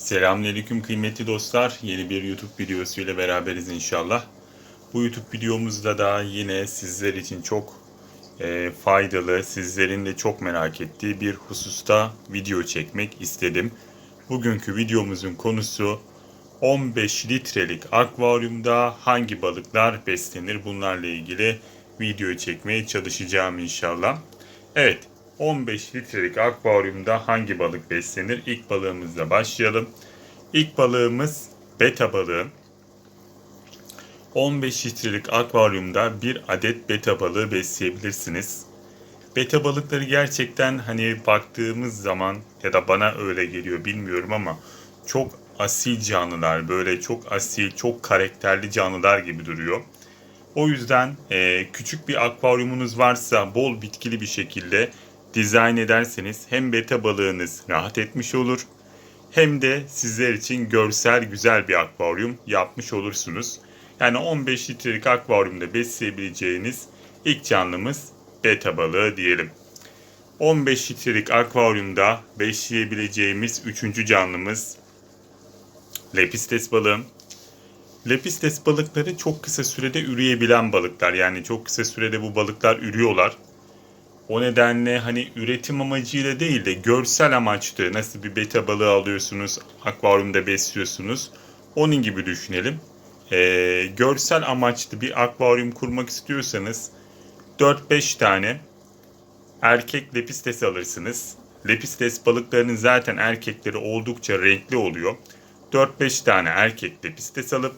Selamünaleyküm kıymetli dostlar. Yeni bir YouTube videosu ile beraberiz inşallah. Bu YouTube videomuzda da yine sizler için çok e, faydalı, sizlerin de çok merak ettiği bir hususta video çekmek istedim. Bugünkü videomuzun konusu 15 litrelik akvaryumda hangi balıklar beslenir? Bunlarla ilgili video çekmeye çalışacağım inşallah. Evet, 15 litrelik akvaryumda hangi balık beslenir? İlk balığımızla başlayalım. İlk balığımız beta balığı. 15 litrelik akvaryumda bir adet beta balığı besleyebilirsiniz. Beta balıkları gerçekten hani baktığımız zaman ya da bana öyle geliyor bilmiyorum ama çok asil canlılar böyle çok asil çok karakterli canlılar gibi duruyor. O yüzden e, küçük bir akvaryumunuz varsa bol bitkili bir şekilde dizayn ederseniz hem beta balığınız rahat etmiş olur hem de sizler için görsel güzel bir akvaryum yapmış olursunuz. Yani 15 litrelik akvaryumda besleyebileceğiniz ilk canlımız beta balığı diyelim. 15 litrelik akvaryumda besleyebileceğimiz üçüncü canlımız lepistes balığı. Lepistes balıkları çok kısa sürede üreyebilen balıklar. Yani çok kısa sürede bu balıklar ürüyorlar. O nedenle hani üretim amacıyla değil de görsel amaçlı nasıl bir beta balığı alıyorsunuz, akvaryumda besliyorsunuz. Onun gibi düşünelim. Ee, görsel amaçlı bir akvaryum kurmak istiyorsanız 4-5 tane erkek lepistes alırsınız. Lepistes balıklarının zaten erkekleri oldukça renkli oluyor. 4-5 tane erkek lepistes alıp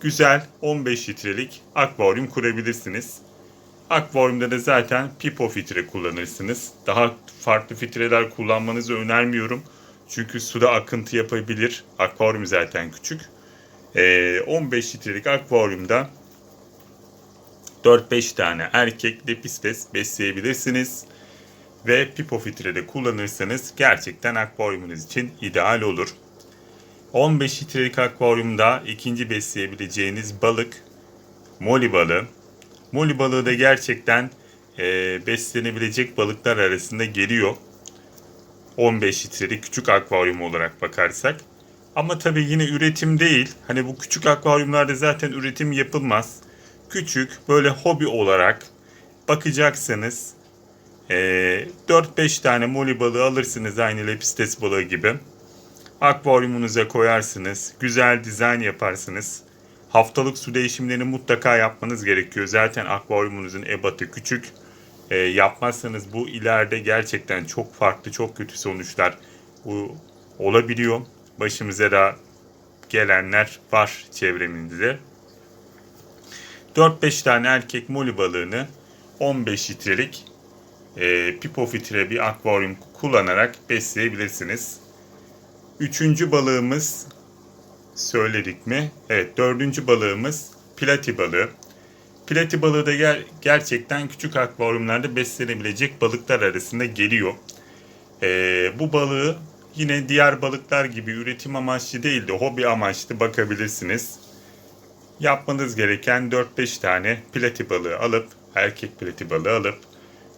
güzel 15 litrelik akvaryum kurabilirsiniz. Akvaryumda da zaten pipo filtre kullanırsınız. Daha farklı filtreler kullanmanızı önermiyorum. Çünkü suda akıntı yapabilir. Akvaryum zaten küçük. Ee, 15 litrelik akvaryumda 4-5 tane erkek lepistes besleyebilirsiniz. Ve pipo filtre kullanırsanız gerçekten akvaryumunuz için ideal olur. 15 litrelik akvaryumda ikinci besleyebileceğiniz balık moli balığı. Moli balığı da gerçekten e, beslenebilecek balıklar arasında geliyor. 15 litrelik küçük akvaryum olarak bakarsak. Ama tabii yine üretim değil. Hani bu küçük akvaryumlarda zaten üretim yapılmaz. Küçük böyle hobi olarak bakacaksanız e, 4-5 tane moli balığı alırsınız aynı lepistes balığı gibi. Akvaryumunuza koyarsınız. Güzel dizayn yaparsınız. Haftalık su değişimlerini mutlaka yapmanız gerekiyor. Zaten akvaryumunuzun ebatı küçük. E, yapmazsanız bu ileride gerçekten çok farklı, çok kötü sonuçlar bu olabiliyor. Başımıza da gelenler var çevremizde. 4-5 tane erkek moli balığını 15 litrelik e, pipo filtre bir akvaryum kullanarak besleyebilirsiniz. Üçüncü balığımız söyledik mi? Evet dördüncü balığımız plati balığı. Plati balığı da ger- gerçekten küçük akvaryumlarda beslenebilecek balıklar arasında geliyor. Ee, bu balığı yine diğer balıklar gibi üretim amaçlı değil de hobi amaçlı bakabilirsiniz. Yapmanız gereken 4-5 tane plati balığı alıp, erkek plati balığı alıp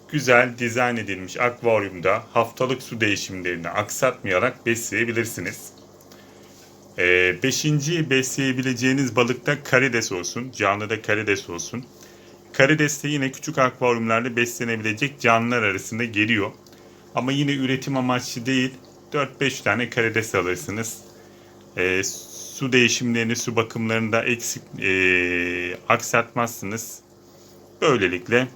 güzel dizayn edilmiş akvaryumda haftalık su değişimlerini aksatmayarak besleyebilirsiniz. Ee, beşinci besleyebileceğiniz balık da karides olsun. Canlı da karides olsun. Karides de yine küçük akvaryumlarda beslenebilecek canlılar arasında geliyor. Ama yine üretim amaçlı değil. 4-5 tane karides alırsınız. Ee, su değişimlerini, su bakımlarını da eksik e, aksatmazsınız. Böylelikle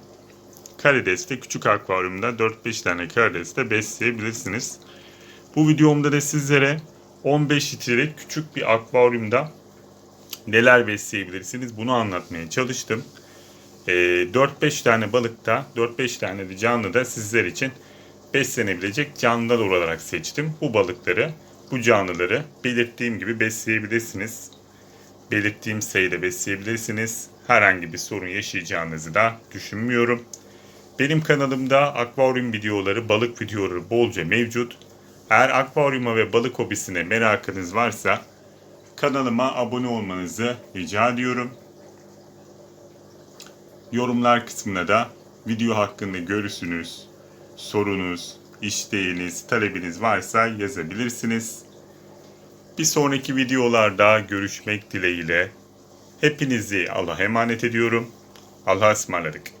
karidesle küçük akvaryumda 4-5 tane karidesle besleyebilirsiniz. Bu videomda da sizlere 15 litrelik küçük bir akvaryumda neler besleyebilirsiniz bunu anlatmaya çalıştım. E, 4-5 tane balıkta 4-5 tane de canlı da sizler için beslenebilecek canlılar olarak seçtim. Bu balıkları, bu canlıları belirttiğim gibi besleyebilirsiniz. Belirttiğim sayıda besleyebilirsiniz. Herhangi bir sorun yaşayacağınızı da düşünmüyorum. Benim kanalımda akvaryum videoları, balık videoları bolca mevcut. Eğer akvaryuma ve balık hobisine merakınız varsa kanalıma abone olmanızı rica ediyorum. Yorumlar kısmına da video hakkında görüşünüz, sorunuz, isteğiniz, talebiniz varsa yazabilirsiniz. Bir sonraki videolarda görüşmek dileğiyle. Hepinizi Allah'a emanet ediyorum. Allah'a ısmarladık.